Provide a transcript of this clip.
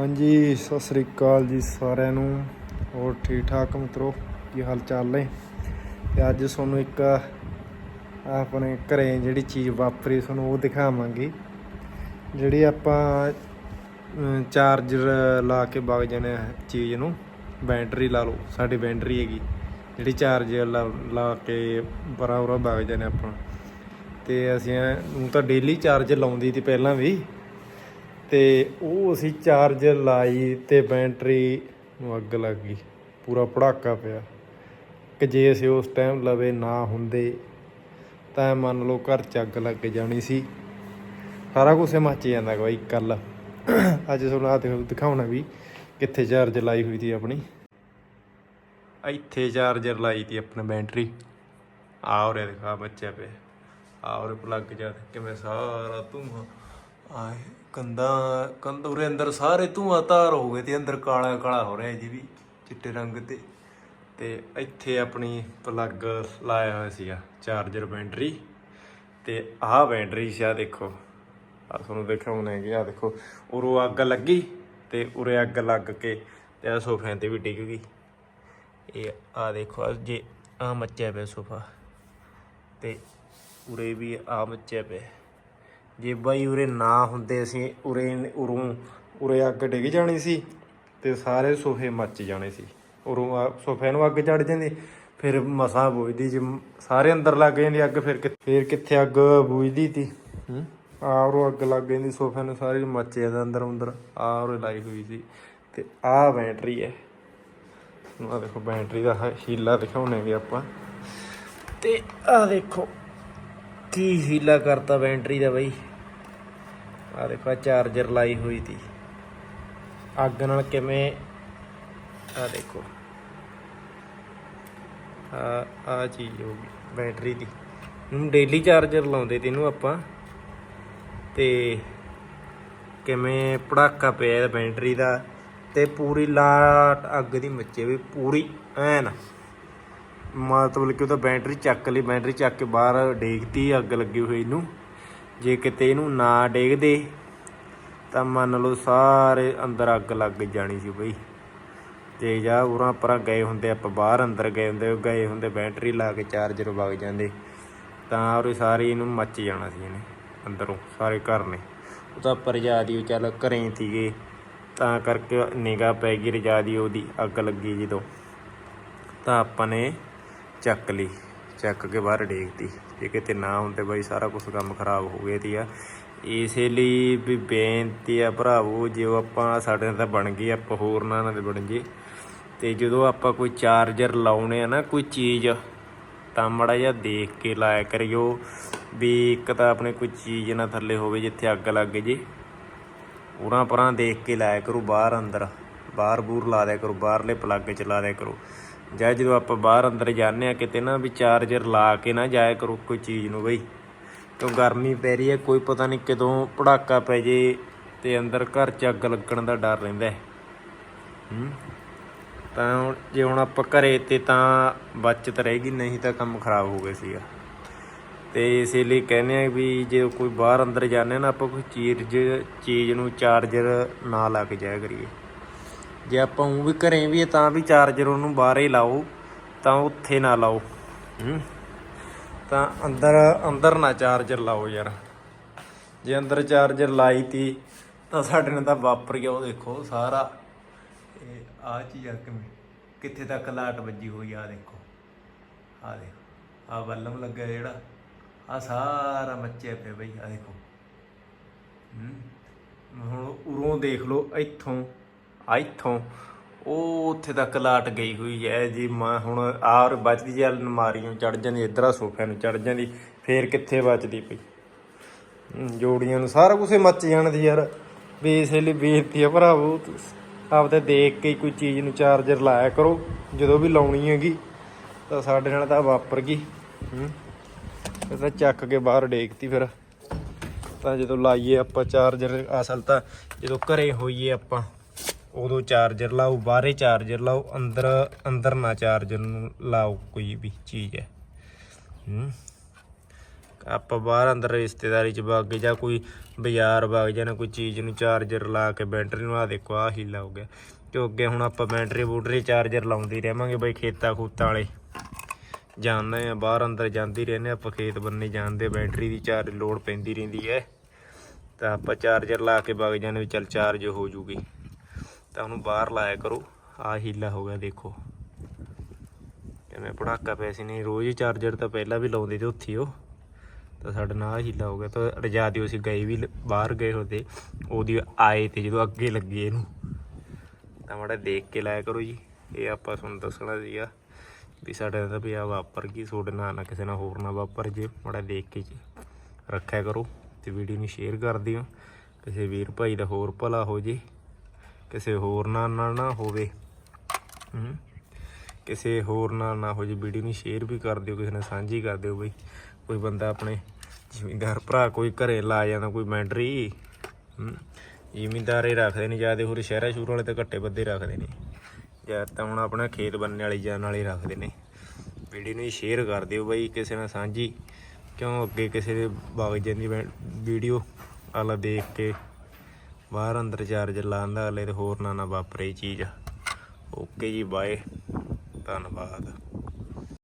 ਹਾਂਜੀ, ਸਤਿ ਸ੍ਰੀ ਅਕਾਲ ਜੀ ਸਾਰਿਆਂ ਨੂੰ। ਹੋਰ ਠੀਕ ਠਾਕ ਮਿੱਤਰੋ, ਕੀ ਹਾਲ ਚਾਲ ਨੇ? ਤੇ ਅੱਜ ਤੁਹਾਨੂੰ ਇੱਕ ਆਪਣੇ ਘਰੇ ਜਿਹੜੀ ਚੀਜ਼ ਵਾਪਰੀ, ਤੁਹਾਨੂੰ ਉਹ ਦਿਖਾਵਾਂਗੇ। ਜਿਹੜੀ ਆਪਾਂ ਚਾਰਜਰ ਲਾ ਕੇ ਵਗ ਜਾਣੇ ਚੀਜ਼ ਨੂੰ, ਬੈਟਰੀ ਲਾ ਲਓ, ਸਾਡੀ ਬੈਟਰੀ ਹੈਗੀ। ਜਿਹੜੀ ਚਾਰਜਰ ਲਾ ਲਾ ਕੇ ਬਰਾ ਉਰਾ ਵਗ ਜਾਣੇ ਆਪਾਂ। ਤੇ ਅਸੀਂ ਨੂੰ ਤਾਂ ਡੇਲੀ ਚਾਰਜ ਲਾਉਂਦੀ ਸੀ ਪਹਿਲਾਂ ਵੀ। ਤੇ ਉਹ ਅਸੀਂ ਚਾਰਜਰ ਲਾਈ ਤੇ ਬੈਟਰੀ ਨੂੰ ਅੱਗ ਲੱਗ ਗਈ। ਪੂਰਾ ਪੜਾਕਾ ਪਿਆ। ਕਿ ਜੇ ਅਸੀਂ ਉਸ ਟਾਈਮ ਲਵੇ ਨਾ ਹੁੰਦੇ, ਤਾਂ ਮੰਨ ਲਓ ਘਰ ਚ ਅੱਗ ਲੱਗ ਜਾਣੀ ਸੀ। ਸਾਰਾ ਕੁਝ ਮੱਚ ਜਾਂਦਾ ਬਾਈ ਕੱਲ। ਅੱਜ ਤੁਹਾਨੂੰ ਆ ਦਿਖਾਉਣਾ ਵੀ ਕਿੱਥੇ ਚਾਰਜ ਲਾਈ ਹੋਈ ਸੀ ਆਪਣੀ। ਇੱਥੇ ਚਾਰਜਰ ਲਾਈ ਤੀ ਆਪਣੀ ਬੈਟਰੀ ਆ ਉਰੇ ਦਿਖਾ ਬੱਚਿਆ ਪਏ ਆ ਉਰੇ ਪਲੱਗ ਜਾ ਕਿਵੇਂ ਸਾਰਾ ਧੂੰਆਂ। ਆਏ ਕੰਦਾ ਕੰਦ ਉਰੇ ਅੰਦਰ ਸਾਰੇ ਧੂੰਆਂ ਧਾਰ ਹੋ ਗਏ ਤੇ ਅੰਦਰ ਕਾਲਾ ਕਾਲਾ ਹੋ ਰਿਹਾ ਜੀ ਵੀ, ਚਿੱਟੇ ਰੰਗ ਤੇ। ਤੇ ਇੱਥੇ ਆਪਣੀ ਪਲੱਗ ਲਾਇਆ ਹੋਇਆ ਸੀਗਾ, ਚਾਰਜਰ ਬੈਟਰੀ ਤੇ ਆਹ ਬੈਟਰੀ ਸੀ ਆ ਦੇਖੋ। ਆ ਤੁਹਾਨੂੰ ਦਿਖਾਉਣਾ ਹੈ ਕਿ ਆ ਦੇਖੋ। ਉਰੋਂ ਅੱਗ ਲੱਗੀ ਤੇ ਉਰੇ ਅੱਗ ਲੱਗ ਕੇ ਤੇ ਆ ਸੋਫਿਆਂ ਤੇ ਵੀ ਡਿੱਗ ਗਈ। ਇਹ ਆ ਦੇਖੋ, ਆਹ ਜੇ ਆ ਮੱਚਿਆ ਪਿਆ ਸੋਫਾ। ਤੇ ਉਰੇ ਵੀ ਆ ਮੱਚਿਆ ਪਿਆ। ਜੇ ਬਾਈ ਉਰੇ ਨਾ ਹੁੰਦੇ ਅਸੀਂ ਉਰੇ ਉਰੋਂ ਉਰੇ ਅੱਗ ਡਿੱਗ ਜਾਣੀ ਸੀ ਤੇ ਸਾਰੇ ਸੋਫੇ ਮੱਚ ਜਾਣੇ ਸੀ। ਉਰੋਂ ਸੋਫੇ ਨੂੰ ਅੱਗ ਚੜ ਜਾਂਦੀ ਫਿਰ ਮਸਾਂ ਬੁਝਦੀ ਜੇ ਸਾਰੇ ਅੰਦਰ ਲੱਗ ਜਾਂਦੀ ਅੱਗ ਫਿਰ ਫਿਰ ਕਿੱਥੇ ਅੱਗ ਬੁਝਦੀ ਤੀ। ਹੂੰ। ਆ ਉਰੋਂ ਅੱਗ ਲੱਗ ਜਾਂਦੀ ਸੋਫੇ ਨੂੰ ਸਾਰੇ ਮੱਚ ਜਾਂਦਾ ਅੰਦਰ ਅੰਦਰ ਆ ਉਰੇ ਲਾਈ ਹੋਈ ਸੀ। ਤੇ ਆ ਬੈਟਰੀ ਹੈ ਆ ਦੇਖੋ ਬੈਟਰੀ ਦਾ ਹੀਲਾ ਦਿਖਾਉਣੇ ਵੀ ਆਪਾਂ। ਤੇ ਆ ਦੇਖੋ ਕੀ ਹੀਲਾ ਕਰਤਾ ਬੈਟਰੀ ਦਾ ਬਈ। ਆ ਦੇਖੋ ਚਾਰਜਰ ਲਾਈ ਹੋਈ ਤੀ। ਅੱਗ ਨਾਲ ਕਿਵੇਂ ਆ ਦੇਖੋ। ਆ ਆ ਚੀਜ਼ ਹੋ ਗਈ ਬੈਟਰੀ ਦੀ। ਨੂੰ ਡੇਲੀ ਚਾਰਜਰ ਲਾਉਂਦੇ ਤੇ ਇਹਨੂੰ ਆਪਾਂ। ਤੇ ਕਿਵੇਂ ਪੜਾਕਾ ਪਿਆ ਇਹਦਾ ਬੈਟਰੀ ਦਾ, ਤੇ ਪੂਰੀ ਲਾਟ ਅੱਗ ਦੀ ਮੱਚੇ ਵੀ ਪੂਰੀ, ਐਨ। ਮਤਲਬ ਕਿ ਉਹਦਾ ਬੈਟਰੀ ਚੱਕ ਲਈ ਬੈਟਰੀ ਚੱਕ ਕੇ ਬਾਹਰ ਡੇਗਤੀ, ਅੱਗ ਲੱਗੀ ਹੋਈ ਇਹਨੂੰ। ਜੇ ਕਿਤੇ ਇਹਨੂੰ ਨਾ ਡੇਗਦੇ, ਤਾਂ ਮੰਨ ਲਓ ਸਾਰੇ ਅੰਦਰ ਅੱਗ ਲੱਗ ਜਾਣੀ ਸੀ ਬਈ। ਤੇ ਜਾ ਉਰਾਂ ਪਰਾਂ ਗਏ ਹੁੰਦੇ ਆਪਾਂ, ਬਾਹਰ ਅੰਦਰ ਗਏ ਹੁੰਦੇ ਗਏ ਹੁੰਦੇ, ਬੈਟਰੀ ਲਾ ਕੇ ਚਾਰਜਰ ਵਗ ਜਾਂਦੇ, ਤਾਂ ਉਹ ਸਾਰੀ ਇਹਨੂੰ ਮੱਚ ਜਾਣਾ ਸੀ ਇਹਨੇ, ਅੰਦਰੋਂ ਸਾਰੇ ਘਰ ਨੇ। ਉਹ ਤਾਂ ਪਰਜਾ ਦੀ ਚੱਲ ਘਰੇ ਸੀਗੇ, ਤਾਂ ਕਰਕੇ ਨਿਗਾਹ ਪੈ ਗਈ ਰਜਾ ਦੀ ਉਹਦੀ, ਅੱਗ ਲੱਗੀ ਜਦੋਂ। ਤਾਂ ਆਪਾਂ ਨੇ ਚੱਕ ਲਈ। ਚੱਕ ਕੇ ਬਾਹਰ ਡੇਗਤੀ। ਜੇ ਕਿਤੇ ਨਾ ਹੁੰਦੇ ਬਾਈ ਸਾਰਾ ਕੁਝ ਕੰਮ ਖਰਾਬ ਹੋ ਗਿਆ ਤੀ ਆ ਇਸੇ ਲਈ ਵੀ ਬੇਨਤੀ ਆ ਭਰਾਵੋ ਜਿਉ ਆਪਾਂ ਸਾਡੇ ਨਾਲ ਤਾਂ ਬਣ ਗਈ ਆਪਾਂ ਹੋਰ ਨਾ ਨਾ ਬਣ ਜੇ। ਤੇ ਜਦੋਂ ਆਪਾਂ ਕੋਈ ਚਾਰਜਰ ਲਾਉਣੇ ਆ ਨਾ, ਕੋਈ ਚੀਜ਼, ਤਾਂ ਮੜਾ ਜਿਹਾ ਦੇਖ ਕੇ ਲਾਇਆ ਕਰਿਓ ਵੀ ਇੱਕ ਤਾਂ ਆਪਣੇ ਕੋਈ ਚੀਜ਼ ਨਾ ਥੱਲੇ ਹੋਵੇ, ਜਿੱਥੇ ਅੱਗ ਲੱਗ ਜੇ। ਉਰਾਂ ਪਰਾਂ ਦੇਖ ਕੇ ਲਾਇਆ ਕਰੋ, ਬਾਹਰ ਅੰਦਰ। ਬਾਹਰ ਬੂਰ ਲਾ ਦਿਆ ਕਰੋ, ਬਾਹਰਲੇ ਪਲੱਗ ਚ ਲਾ ਦਿਆ ਕਰੋ। ਜਾਂ ਜਦੋਂ ਆਪਾਂ ਬਾਹਰ ਅੰਦਰ ਜਾਂਦੇ ਆ ਕਿਤੇ ਨਾ ਵੀ ਚਾਰਜਰ ਲਾ ਕੇ ਨਾ ਜਾਇਆ ਕਰੋ ਕੋਈ ਚੀਜ਼ ਨੂੰ ਬਈ। ਕਿਉਂ ਗਰਮੀ ਪੈ ਰਹੀ ਹੈ, ਕੋਈ ਪਤਾ ਨਹੀਂ ਕਦੋਂ ਪੜਾਕਾ ਪੈ ਜੇ ਤੇ ਅੰਦਰ ਘਰ ਚ ਅੱਗ ਲੱਗਣ ਦਾ ਡਰ ਰਹਿੰਦਾ ਹੈ। ਤਾਂ ਜੇ ਹੁਣ ਆਪਾਂ ਘਰੇ ਤੇ ਤਾਂ ਬਚਤ ਰਹੇਗੀ, ਨਹੀਂ ਤਾਂ ਕੰਮ ਖਰਾਬ ਹੋ ਗਿਆ ਸੀਗਾ। ਤੇ ਇਸ ਲਈ ਕਹਿੰਦੇ ਆ ਵੀ ਜੇ ਕੋਈ ਬਾਹਰ ਅੰਦਰ ਜਾਂਦੇ ਨਾ, ਆਪਾਂ ਕੋਈ ਚੀਜ਼ ਚੀਜ਼ ਨੂੰ ਚਾਰਜਰ ਨਾ ਲਾ ਕੇ ਜਾਇਆ ਕਰੀਏ। ਜੇ ਆਪਾਂ ਉਹ ਵੀ ਘਰੇ ਵੀ ਤਾਂ ਵੀ ਚਾਰਜਰ ਉਹਨੂੰ ਬਾਹਰੇ ਲਾਓ, ਤਾਂ ਉੱਥੇ ਨਾ ਲਾਓ। ਤਾਂ ਅੰਦਰ ਅੰਦਰ ਨਾ ਚਾਰਜਰ ਲਾਓ ਯਾਰ। ਜੇ ਅੰਦਰ ਚਾਰਜਰ ਲਾਈ ਤੀ, ਤਾਂ ਸਾਡੇ ਨਾਲ ਤਾਂ ਵਾਪਰ ਗਿਆ ਉਹ ਦੇਖੋ ਸਾਰਾ। ਇਹ ਆ ਚੀਜ਼ ਆ ਕਿਵੇਂ? ਕਿੱਥੇ ਤੱਕ ਲਾਟ ਵੱਜੀ ਹੋਈ ਆ ਦੇਖੋ। ਆ ਦੇਖੋ, ਆ ਬੱਲਮ ਲੱਗਾ ਜਿਹੜਾ, ਆ ਸਾਰਾ ਮੱਚਿਆ ਪਿਆ ਬਈ, ਆ ਦੇਖੋ। ਹੂੰ। ਹੁਣ ਉਰੋਂ ਦੇਖ ਲਓ, ਇੱਥੋਂ ਇੱਥੋਂ ਉਹ ਉੱਥੇ ਤੱਕ ਲਾਟ ਗਈ ਹੋਈ ਹੈ ਜੀ। ਮੈਂ ਹੁਣ ਆਰ ਬਚਦੀ ਜਾਂ ਨੂੰ ਚੜ ਜਾਂਦੀ, ਇਧਰ ਸੋਫਿਆਂ ਨੂੰ ਚੜ ਜਾਂਦੀ, ਫੇਰ ਕਿੱਥੇ ਬਚਦੀ ਪਈ? ਜੋੜੀਆਂ ਨੂੰ ਸਾਰਾ ਕੁਝ ਮੱਚ ਜਾਣਾ ਸੀ ਯਾਰ। ਵੀ ਇਸ ਲਈ ਬੇਨਤੀ ਆ ਭਰਾਵੋ ਤੁਸੀਂ ਆਪਦੇ ਦੇਖ ਕੇ ਕੋਈ ਚੀਜ਼ ਨੂੰ ਚਾਰਜਰ ਲਾਇਆ ਕਰੋ, ਜਦੋਂ ਵੀ ਲਾਉਣੀ ਹੈਗੀ, ਤਾਂ ਸਾਡੇ ਨਾਲ ਤਾਂ ਵਾਪਰ ਗਈ। ਹੂੰ ਤਾਂ ਚੱਕ ਕੇ ਬਾਹਰ ਡੇਕਤੀ ਫਿਰ। ਤਾਂ ਜਦੋਂ ਲਾਈਏ ਆਪਾਂ ਚਾਰਜਰ, ਅਸਲ ਤਾਂ ਜਦੋਂ ਘਰੇ ਹੋਈਏ ਆਪਾਂ ਉਦੋਂ ਚਾਰਜਰ ਲਾਓ, ਬਾਹਰੇ ਚਾਰਜਰ ਲਾਓ, ਅੰਦਰ ਅੰਦਰ ਨਾ ਚਾਰਜਰ ਨੂੰ ਲਾਓ ਕੋਈ ਵੀ ਚੀਜ਼ ਹੈ। ਹੂੰ। ਆਪਾਂ ਬਾਹਰ ਅੰਦਰ ਰਿਸ਼ਤੇਦਾਰੀ ਚ ਵਗ ਗਏ ਜਾਂ ਕੋਈ ਬਾਜ਼ਾਰ ਵਗ ਜਾਣਾ ਕੋਈ ਚੀਜ਼ ਨੂੰ ਚਾਰਜਰ ਲਾ ਕੇ ਬੈਟਰੀ ਨੂੰ ਆ ਦੇਖੋ ਆ ਹੀਲਾ ਹੋ ਗਿਆ। ਤੇ ਅੱਗੇ ਹੁਣ ਆਪਾਂ ਬੈਟਰੀ ਬੂਟਰੀ ਚਾਰਜਰ ਲਾਉਂਦੇ ਰਹਿਵਾਂਗੇ ਬਈ ਖੇਤਾਂ ਖੂਤਾਂ ਵਾਲੇ। ਜਾਂਦੇ ਆ ਬਾਹਰ ਅੰਦਰ ਜਾਂਦੀ ਰਹਿੰਦੇ ਆਪਾਂ ਖੇਤ ਬੰਨੇ ਜਾਂਦੇ ਬੈਟਰੀ ਦੀ ਚਾਰਜ ਲੋਡ ਪੈਂਦੀ ਰਹਿੰਦੀ ਹੈ। ਤਾਂ ਆਪਾਂ ਚਾਰਜਰ ਲਾ ਕੇ ਵਗ ਜਾਂਦੇ ਵੀ ਚੱਲ ਚਾਰਜ ਹੋ ਜੂਗੀ। ਤਾਂ ਉਹਨੂੰ ਬਾਹਰ ਲਾਇਆ ਕਰੋ। ਆ ਹੀਲਾ ਹੋ ਗਿਆ, ਦੇਖੋ। ਕਿਵੇਂ ਪੜਾਕਾ ਪਿਆ ਸੀ। ਨਹੀਂ, ਰੋਜ਼ ਹੀ ਚਾਰਜਰ ਤਾਂ ਪਹਿਲਾਂ ਵੀ ਲਾਉਂਦੇ ਤੇ ਉੱਥੇ ਉਹ। ਤਾਂ ਸਾਡੇ ਨਾਲ ਆਹ ਹੀਲਾ ਹੋ ਗਿਆ। ਤਾਂ ਰਜਾ ਦਿਓ, ਅਸੀਂ ਗਏ ਵੀ ਲ- ਬਾਹਰ ਗਏ ਹੋਤੇ ਉਹਦੀ ਆਏ ਤੇ ਜਦੋਂ ਅੱਗੇ ਲੱਗੇ ਇਹਨੂੰ। ਤਾਂ ਮਾੜਾ ਦੇਖ ਕੇ ਲਾਇਆ ਕਰੋ ਜੀ। ਇਹ ਆਪਾਂ ਤੁਹਾਨੂੰ ਦੱਸਣਾ ਸੀਗਾ ਵੀ ਸਾਡੇ ਨਾਲ ਤਾਂ ਵੀ ਆ ਵਾਪਰ ਗਈ। ਤੁਹਾਡੇ ਨਾਲ ਨਾ ਕਿਸੇ ਨਾਲ ਹੋਰ ਨਾ ਵਾਪਰ ਜੇ। ਮਾੜਾ ਦੇਖ ਕੇ ਜੀ ਰੱਖਿਆ ਕਰੋ ਤੇ ਵੀਡੀਓ ਨੂੰ ਸ਼ੇਅਰ ਕਰ ਦਿਓ। ਕਿਸੇ ਵੀਰ ਭਾਈ ਦਾ ਹੋਰ ਭਲਾ ਹੋ ਜੇ। ਕਿਸੇ ਹੋਰ ਨਾਲ ਨਾਲ ਨਾ ਹੋਵੇ। ਹੂੰ। ਕਿਸੇ ਹੋਰ ਨਾਲ ਨਾ ਹੋ ਜੇ। ਵੀਡੀਓ ਨੂੰ ਸ਼ੇਅਰ ਵੀ ਕਰ ਦਿਓ, ਕਿਸੇ ਨਾਲ ਸਾਂਝੀ ਕਰ ਦਿਓ ਬਈ। ਕੋਈ ਬੰਦਾ ਆਪਣੇ ਜ਼ਿਮੀਂਦਾਰ ਭਰਾ ਕੋਈ ਘਰੇ ਲਾ ਜਾਂਦਾ, ਕੋਈ ਮੈਂਟਰੀ ਹੂੰ। ਜ਼ਿਮੀਂਦਾਰੇ ਰੱਖਦੇ ਨੇ ਜ਼ਿਆਦਾ ਹੋਰ ਸ਼ਹਿਰਾਂ ਸ਼ੂਰਾਂ ਵਾਲੇ ਤਾਂ ਘੱਟੇ ਬੱਦੇ ਰੱਖਦੇ ਨੇ। ਜਾਂ ਤਾਂ ਹੁਣ ਆਪਣਾ ਖੇਤ ਬੰਨੇ ਵਾਲੀ ਜਾਨ ਵਾਲੇ ਰੱਖਦੇ ਨੇ। ਵੀਡੀਓ ਨੂੰ ਸ਼ੇਅਰ ਕਰ ਦਿਓ ਬਈ, ਕਿਸੇ ਨਾਲ ਸਾਂਝੀ। ਕਿਉਂ ਅੱਗੇ ਕਿਸੇ ਦੇ ਵਗ ਜਾਂਦੀ ਵੀਡੀਓ। ਆਲਾ ਦੇਖ ਕੇ। ਬਾਹਰ ਅੰਦਰ ਚਾਰਜਰ ਲਾਉਂਦਾ ਹਲੇ ਤੇ ਹੋਰ ਨਾ ਨਾ ਵਾਪਰੇ ਚੀਜ਼। ਓਕੇ ਜੀ ਬਾਏ ਧੰਨਵਾਦ।